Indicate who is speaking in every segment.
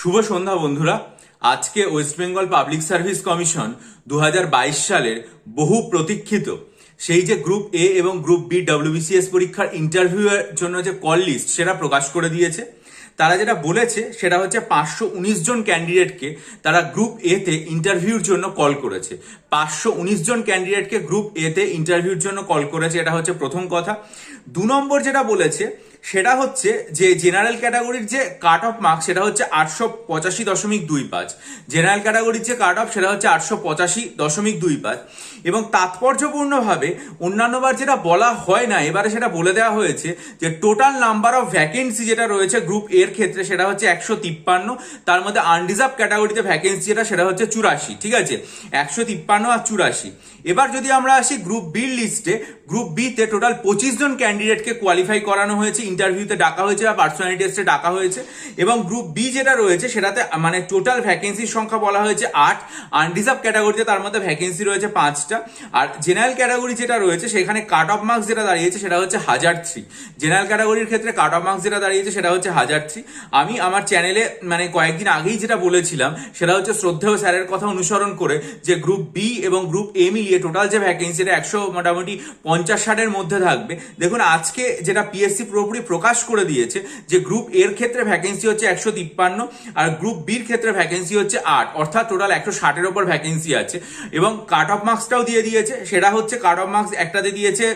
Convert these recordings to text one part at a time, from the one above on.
Speaker 1: শুভ সন্ধ্যা বন্ধুরা। আজকে West Bengal Public Service Commission দু হাজার বাইশ সালের বহু প্রতীক্ষিত সেই যে গ্রুপ এ এবং গ্রুপ বি ডব্লিউবিসিএস পরীক্ষার ইন্টারভিউ এর জন্য যে কল লিস্ট সেটা প্রকাশ করে দিয়েছে। তারা যেটা বলেছে সেটা হচ্ছে পাঁচশো উনিশ জন ক্যান্ডিডেটকে তারা গ্রুপ এ তে ইন্টারভিউর জন্য কল করেছে। পাঁচশো উনিশ জন ক্যান্ডিডেটকে গ্রুপ এ তে ইন্টারভিউর জন্য কল করেছে, এটা হচ্ছে প্রথম কথা। দু নম্বর যেটা বলেছে সেটা হচ্ছে যে জেনারেল ক্যাটাগরির যে কাট অফ মার্কস সেটা হচ্ছে আটশো পঁচাশি দশমিক দুই পাঁচ। জেনারেল ক্যাটাগরির যে কাট অফ সেটা হচ্ছে আটশো পঁচাশি দশমিক দুই পাঁচ। এবং তাৎপর্যপূর্ণভাবে অন্যান্যবার যেটা বলা হয় না, এবারে সেটা বলে দেওয়া হয়েছে যে টোটাল নাম্বার অফ ভ্যাকেন্সি যেটা রয়েছে গ্রুপ এর ক্ষেত্রে সেটা হচ্ছে একশো তিপ্পান্ন, তার মধ্যে আনডিজার্ভ ক্যাটাগরিতে ভ্যাকেন্সি যেটা সেটা হচ্ছে চুরাশি, ঠিক আছে? একশো তিপ্পান্ন আর চুরাশি। এবার যদি আমরা আসি গ্রুপ বি লিস্টে গ্রুপ বি তে টোটাল পঁচিশ জন ক্যান্ডিডেটকে কোয়ালিফাই করানো হয়েছে ইন্টারভিউতে ডাকা হয়েছে বা পার্সোনালিটি টেস্টে ডাকা হয়েছে এবং গ্রুপ বি যেটা রয়েছে সেটাতে মানে টোটাল ভ্যাকেন্সির সংখ্যা বলা হয়েছে আট আনরিজার্ভ ক্যাটাগরিতে তার মধ্যে ভ্যাকেন্সি রয়েছে পাঁচটা, আর জেনারেল ক্যাটাগরি যেটা রয়েছে সেখানে কাট অফ মার্কস যেটা দাঁড়িয়েছে সেটা হচ্ছে হাজার থ্রি জেনারেল ক্যাটাগরির ক্ষেত্রে কাট অফ মার্কস যেটা দাঁড়িয়েছে সেটা হচ্ছে হাজার থ্রি আমি আমার চ্যানেলে মানে কয়েকদিন আগেই যেটা বলেছিলাম, সেটা হচ্ছে শ্রদ্ধেয় স্যারের কথা অনুসরণ করে যে গ্রুপ বি এবং গ্রুপ এ মিলিয়ে টোটাল যে ভ্যাকেন্সি এটা একশো মোটামুটি পঞ্চাশ ষাটের মধ্যে থাকবে। দেখুন, আজকে যেটা পিএসসি পুরোপুরি প্রকাশ করে দিয়েছে যে গ্রুপ এর ক্ষেত্রে ভ্যাকেন্সি হচ্ছে একশো তিপ্পান্ন আর গ্রুপ বির ক্ষেত্রে ভ্যাকেন্সি হচ্ছে আট। অর্থাৎ টোটাল একশো ষাটের ওপর ভ্যাকেন্সি আছে এবং কাট অফ মার্কসটাও দিয়ে দিয়েছে। সেটা হচ্ছে কাট অফ মার্কস একটাতে দিয়েছে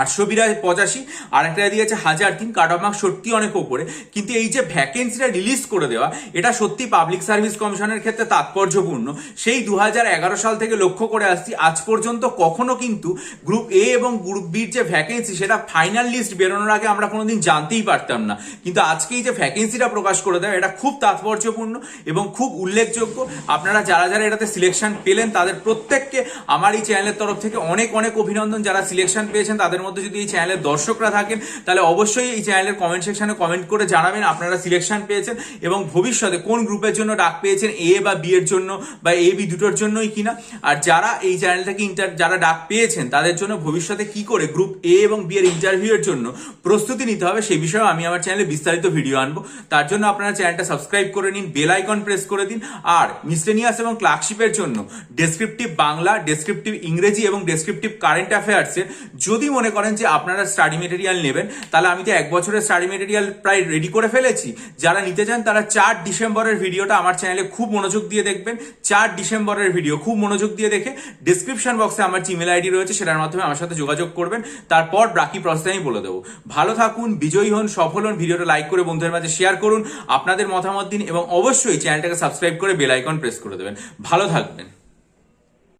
Speaker 1: আটশো বিরাশি পঁচাশি আর একটা দিয়েছে হাজার তিন কাট অফ মার্কস সত্যি অনেক ওপরে কিন্তু এই যে ভ্যাকেন্সিটা রিলিজ করে দেওয়া, এটা সত্যি পাবলিক সার্ভিস কমিশনের ক্ষেত্রে তাৎপর্যপূর্ণ। সেই দু হাজার এগারো সাল থেকে লক্ষ্য করে আসছি, আজ পর্যন্ত কখনো কিন্তু গ্রুপ এ এবং গ্রুপ বির যে ভ্যাকেন্সি সেটা ফাইনাল লিস্ট বেরোনোর আগে আমরা কোনোদিন জানতেই পারতাম না। কিন্তু আজকে এই যে ভ্যাকেন্সিটা প্রকাশ করে দেওয়া, এটা খুব তাৎপর্যপূর্ণ এবং খুব উল্লেখযোগ্য। আপনারা যারা যারা এটাতে সিলেকশন পেলেন, তাদের প্রত্যেককে আমার এই চ্যানেলের তরফ থেকে অনেক অনেক অভিনন্দন। যারা সিলেকশন পেয়েছেন, তাদের মধ্যে যদি এই চ্যানেলের দর্শকরা থাকেন, তাহলে অবশ্যই এই চ্যানেলের কমেন্ট সেকশনে কমেন্ট করে জানাবেন আপনারা সিলেকশন পেয়েছেন এবং ভবিষ্যতে কোন গ্রুপের জন্য ডাক পেয়েছেন এ বা বি এর জন্য বা এ বি দুটোর জন্যই কিনা। আর যারা এই চ্যানেল থেকে ইন্টার যারা ডাক পেয়েছেন, তাদের জন্য ভবিষ্যতে কি করে গ্রুপ এ এবং বি এর ইন্টারভিউ এর জন্য প্রস্তুতি নিতে হবে সেই বিষয়ে আমি আমার চ্যানেলে বিস্তারিত ভিডিও আনব। তার জন্য আপনারা চ্যানেলটা সাবস্ক্রাইব করে নিন বেল আইকন প্রেস করে দিন। আর মিসলেনিয়াস এবং ক্লার্কশিপের জন্য ডেসক্রিপটিভ বাংলা ডেসক্রিপটিভ ইংরেজি এবং ডেসক্রিপটিভ কারেন্ট অ্যাফেয়ার্সের যদি মনে করেন যে আপনারা স্টাডি মেটেরিয়াল নেবেন, তাহলে আমি তো এক বছরের স্টাডি মেটেরিয়াল প্রায় রেডি করে ফেলেছি। যারা নিতে চান তারা চার ডিসেম্বরের ভিডিওটা আমার চ্যানেলে খুব মনোযোগ দিয়ে দেখবেন। চার ডিসেম্বরের ভিডিও খুব মনোযোগ দিয়ে দেখে ডিসক্রিপশন বক্সে আমার জিমেল আইডি রয়েছে, সেটার মাধ্যমে আমার সাথে যোগাযোগ করবেন। তারপর বাকি প্রসেস আমি বলে দেবো। ভালো থাকুন, বিজয়ী হন, সফল হন, ভিডিওটা লাইক করে বন্ধুদের মাঝে শেয়ার করুন, আপনাদের মতামত দিন এবং অবশ্যই চ্যানেলটাকে সাবস্ক্রাইব করে বেল আইকন প্রেস করে দেবেন। ভালো থাকবেন।